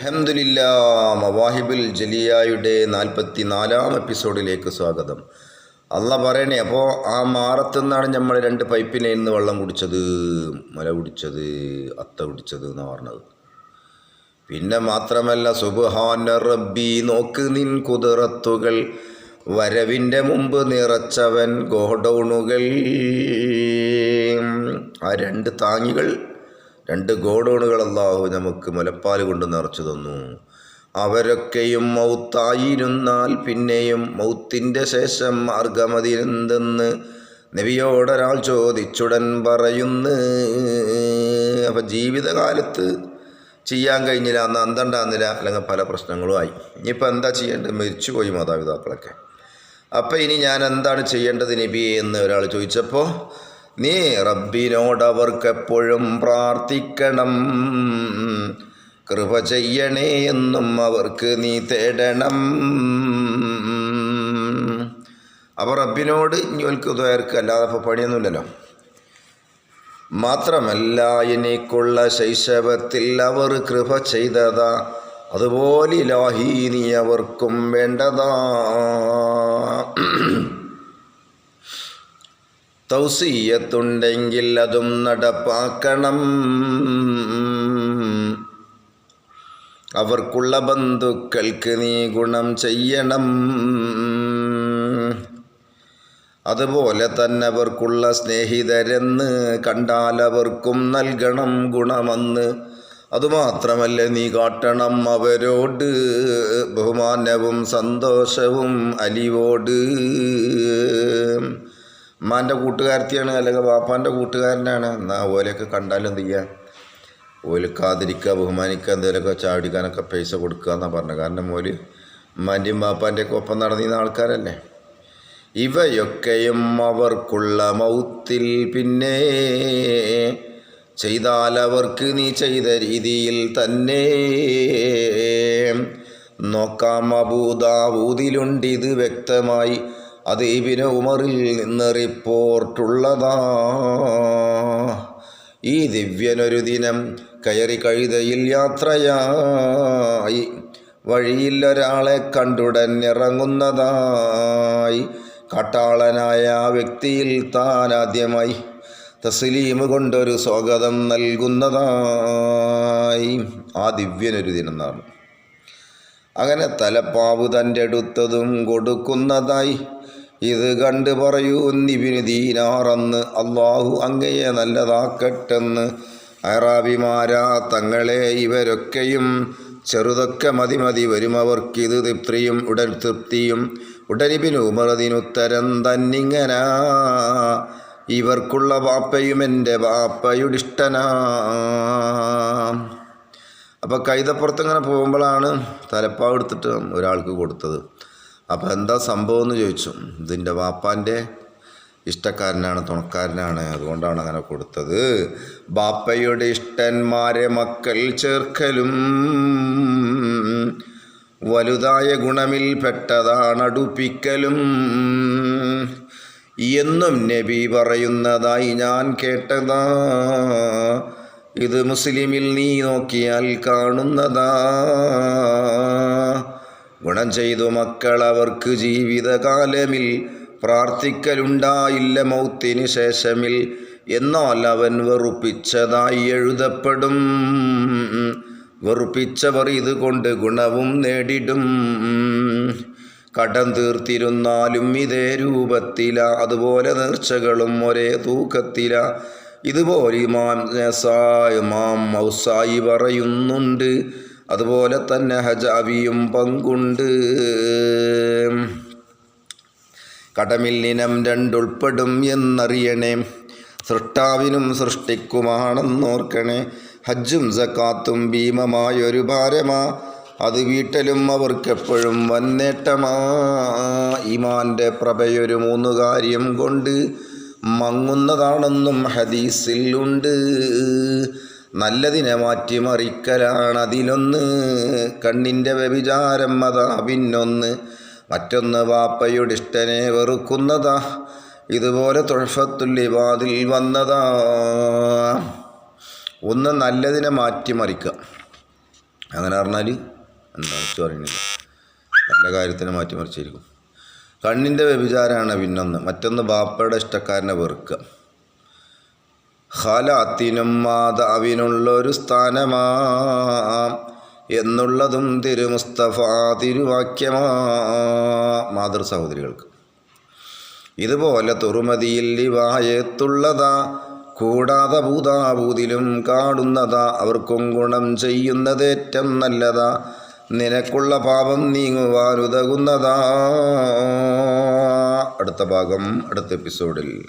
അഹമ്മദില്ല മവാഹിബുൽ ജലിയായുടെ നാൽപ്പത്തി നാലാം എപ്പിസോഡിലേക്ക് സ്വാഗതം. അല്ല പറയണേ അപ്പോൾ ആ മാറത്തുനിന്നാണ് നമ്മൾ രണ്ട് പൈപ്പിനെ ഇന്ന് വെള്ളം കുടിച്ചത് മുല കുടിച്ചത് അത്ത കുടിച്ചത് എന്ന് പറഞ്ഞത്. പിന്നെ മാത്രമല്ല സുബുഹാന റബ്ബി നോക്ക് നിൻ കുതിറത്തുകൾ വരവിന്റെ മുമ്പ് നിറച്ചവൻ ഗോഡൗണുകൾ. ആ രണ്ട് താങ്ങികൾ രണ്ട് ഗോഡോണുകൾ അള്ളാഹു നമുക്ക് മുലപ്പാൽ കൊണ്ട് നിറച്ചു തന്നു. അവരൊക്കെയും മൗത്തായിരുന്നാൽ പിന്നെയും മൗത്തിന്റെ ശേഷം മാർഗമതിരെന്തെന്ന് നബിയോടൊരാൾ ചോദിച്ചുടൻ പറയുന്നു. അപ്പം ജീവിതകാലത്ത് ചെയ്യാൻ കഴിഞ്ഞില്ല അന്ന് അന്തണ്ടാന്നില്ല അല്ലെങ്കിൽ പല പ്രശ്നങ്ങളുമായി ഇനിയിപ്പോൾ എന്താ ചെയ്യേണ്ടത്? മരിച്ചുപോയി മാതാപിതാക്കളൊക്കെ. അപ്പോൾ ഇനി ഞാൻ എന്താണ് ചെയ്യേണ്ടത് നബിയെ എന്ന് ഒരാൾ ചോദിച്ചപ്പോൾ നീ റബ്ബിനോടവർക്കെപ്പോഴും പ്രാർത്ഥിക്കണം. കൃപ ചെയ്യണേ എന്നും അവർക്ക് നീ തേടണം. അപ്പോൾ റബ്ബിനോട് ഇനിക്ക് ദ്വയർക്ക് അല്ലാതെ ഇപ്പോൾ പണിയൊന്നുമില്ലല്ലോ. മാത്രമല്ല എനിക്കുള്ള ശൈശവത്തിൽ അവർ കൃപ ചെയ്തതാ. അതുപോലെ ഇലാഹി നീ അവർക്കും വേണ്ടതാ. തൗസീയത്തുണ്ടെങ്കിൽ അതും നടപ്പാക്കണം. അവർക്കുള്ള ബന്ധുക്കൾക്ക് നീ ഗുണം ചെയ്യണം. അതുപോലെ തന്നെ അവർക്കുള്ള സ്നേഹിതരെന്ന് കണ്ടാൽ അവർക്കും നൽകണം ഗുണമെന്ന്. അതുമാത്രമല്ല നീ കാട്ടണം അവരോട് ബഹുമാനവും സന്തോഷവും അലിവോട്. ഉമ്മാന്റെ കൂട്ടുകാരത്തിയാണ് അല്ലെങ്കിൽ വാപ്പാന്റെ കൂട്ടുകാരനാണ്. എന്നാൽ ഓലൊക്കെ കണ്ടാലും എന്ത് ചെയ്യുക ഓലിക്കാതിരിക്കുക ബഹുമാനിക്കുക എന്തെങ്കിലുമൊക്കെ ചാടിക്കാനൊക്കെ പൈസ കൊടുക്കുക എന്നാണ് പറഞ്ഞത്. കാരണം ഓൽ ഉമ്മാന്റെയും വാപ്പാന്റെയൊക്കെ ഒപ്പം നടന്നിരുന്ന ആൾക്കാരല്ലേ? ഇവയൊക്കെയും അവർക്കുള്ള മൗത്തിൽ പിന്നെ ചെയ്താൽ അവർക്ക് നീ ചെയ്ത രീതിയിൽ തന്നെ. നോക്കാം അബൂദാവൂതിലുണ്ട് ഇത് വ്യക്തമായി. അത് ഇബിന് ഉമറിൽ നിന്ന് റിപ്പോർട്ടുള്ളതാ. ഈ ദിവ്യനൊരു ദിനം കയറി കഴുതയിൽ യാത്രയായി. വഴിയിൽ ഒരാളെ കണ്ടുടൻ ഇറങ്ങുന്നതായി. കട്ടാളനായ വ്യക്തിയിൽ താൻ ആദ്യമായി തസ്ലീം കൊണ്ടൊരു സ്വാഗതം നൽകുന്നതായി ആ ദിവ്യനൊരു ദിനം എന്നാണ് അങ്ങനെ തലപ്പാവ് തന്റെ അടുത്തതും കൊടുക്കുന്നതായി. ഇത് കണ്ട് പറയൂ നിബിന് ദീനാറെന്ന് അള്ളാഹു അങ്ങയെ നല്ലതാക്കട്ടെന്ന്. അറാബിമാരാ തങ്ങളെ ഇവരൊക്കെയും ചെറുതൊക്കെ മതി മതി വരുമവർക്കിത് തൃപ്തിയും ഉടൻ തൃപ്തിയും. ഉടനിബിന് ഉമറതിനുത്തരം തന്നിങ്ങനാ. ഇവർക്കുള്ള വാപ്പയും എന്റെ വാപ്പയുടിഷ്ടനാ അപ്പോൾ കൈതപ്പുറത്ത് ഇങ്ങനെ പോകുമ്പോഴാണ് തലപ്പാവ് എടുത്തിട്ട് ഒരാൾക്ക് കൊടുത്തത്. അപ്പോൾ എന്താ സംഭവം എന്ന് ചോദിച്ചു. ഇതിന്റെ വാപ്പാന്റെ ഇഷ്ടക്കാരനാണ് തുണക്കാരനാണ്. അതുകൊണ്ടാണ് അങ്ങനെ കൊടുത്തത്. ബാപ്പയുടെ ഇഷ്ടന്മാരെ മക്കൾ ചേർക്കലും വലുതായ ഗുണമിൽ പെട്ടതാണ് അടുപ്പിക്കലും. എന്നും നബി പറയുന്നതായി ഞാൻ കേട്ടതാ. ഇത് മുസ്ലിമിൽ നീ നോക്കിയാൽ കാണുന്നതാ. ഗുണം ചെയ്തു മക്കൾ അവർക്ക് ജീവിതകാലമിൽ പ്രാർത്ഥിക്കലുണ്ടായില്ല മൗത്തിന് ശേഷമിൽ. എന്നാൽ അവൻ വെറുപ്പിച്ചതായി എഴുതപ്പെടും. വെറുപ്പിച്ചവർ ഇതുകൊണ്ട് ഗുണവും നേടിടും. കടം തീർത്തിരുന്നാലും ഇതേ രൂപത്തില. അതുപോലെ നേർച്ചകളും ഒരേ തൂക്കത്തില. ഇതുപോലെ ഇമാം ഇമാം മൗസായി പറയുന്നുണ്ട്. അതുപോലെ തന്നെ ഹജാവിയും പങ്കുണ്ട്. കടമിൽ ഇനം രണ്ടുൾപ്പെടും എന്നറിയണേ. സൃഷ്ടാവിനും സൃഷ്ടിക്കുമാണെന്നോർക്കണേ. ഹജ്ജും സക്കാത്തും ഭീമമായൊരു ഭാരമാ. അത് വീട്ടലും അവർക്കെപ്പോഴും വന്നേട്ടമാ. ഇമാന്റെ പ്രഭയൊരു മൂന്ന് കാര്യം കൊണ്ട് മങ്ങുന്നതാണെന്നും ഹദീസിൽ ഉണ്ട് നല്ലതിനെ മാറ്റിമറിക്കലാണ് അതിലൊന്ന് കണ്ണിന്റെ വ്യഭിചാരം അതാ പിന്നൊന്ന്. മറ്റൊന്ന് വാപ്പയുടെ ഇഷ്ടനെ വെറുക്കുന്നതാ. ഇതുപോലെ തൊഴഫത്തുല്ലിവാതിൽ വന്നതാ. ഒന്ന് നല്ലതിനെ മാറ്റിമറിക്കുക. അങ്ങനെ പറഞ്ഞാൽ എന്താ പറയുന്നില്ല നല്ല കാര്യത്തിനെ മാറ്റിമറിച്ചിരിക്കും. കണ്ണിന്റെ വ്യഭിചാരമാണ് പിന്നൊന്ന്. മറ്റൊന്ന് ബാപ്പയുടെ ഇഷ്ടക്കാരനെ വെറുക്കുക. ഹലാത്തിനും മാതാവിനുള്ളൊരു സ്ഥാനമാ. എന്നുള്ളതും തിരുമുസ്തഫ തിരുവാക്യമാ. മാതൃ സഹോദരികൾക്ക്. ഇതുപോലെ തുറുമതിയിൽ വിവാഹത്തുള്ളതാ കൂടാതെ ഭൂതാഭൂതിലും കാണുന്നതാ അവർക്കും ഗുണം ചെയ്യുന്നതേറ്റം നല്ലതാ. നിനക്കുള്ള പാപം നീങ്ങുവാനുതകുന്നതാ. അടുത്ത ഭാഗം അടുത്ത എപ്പിസോഡിൽ.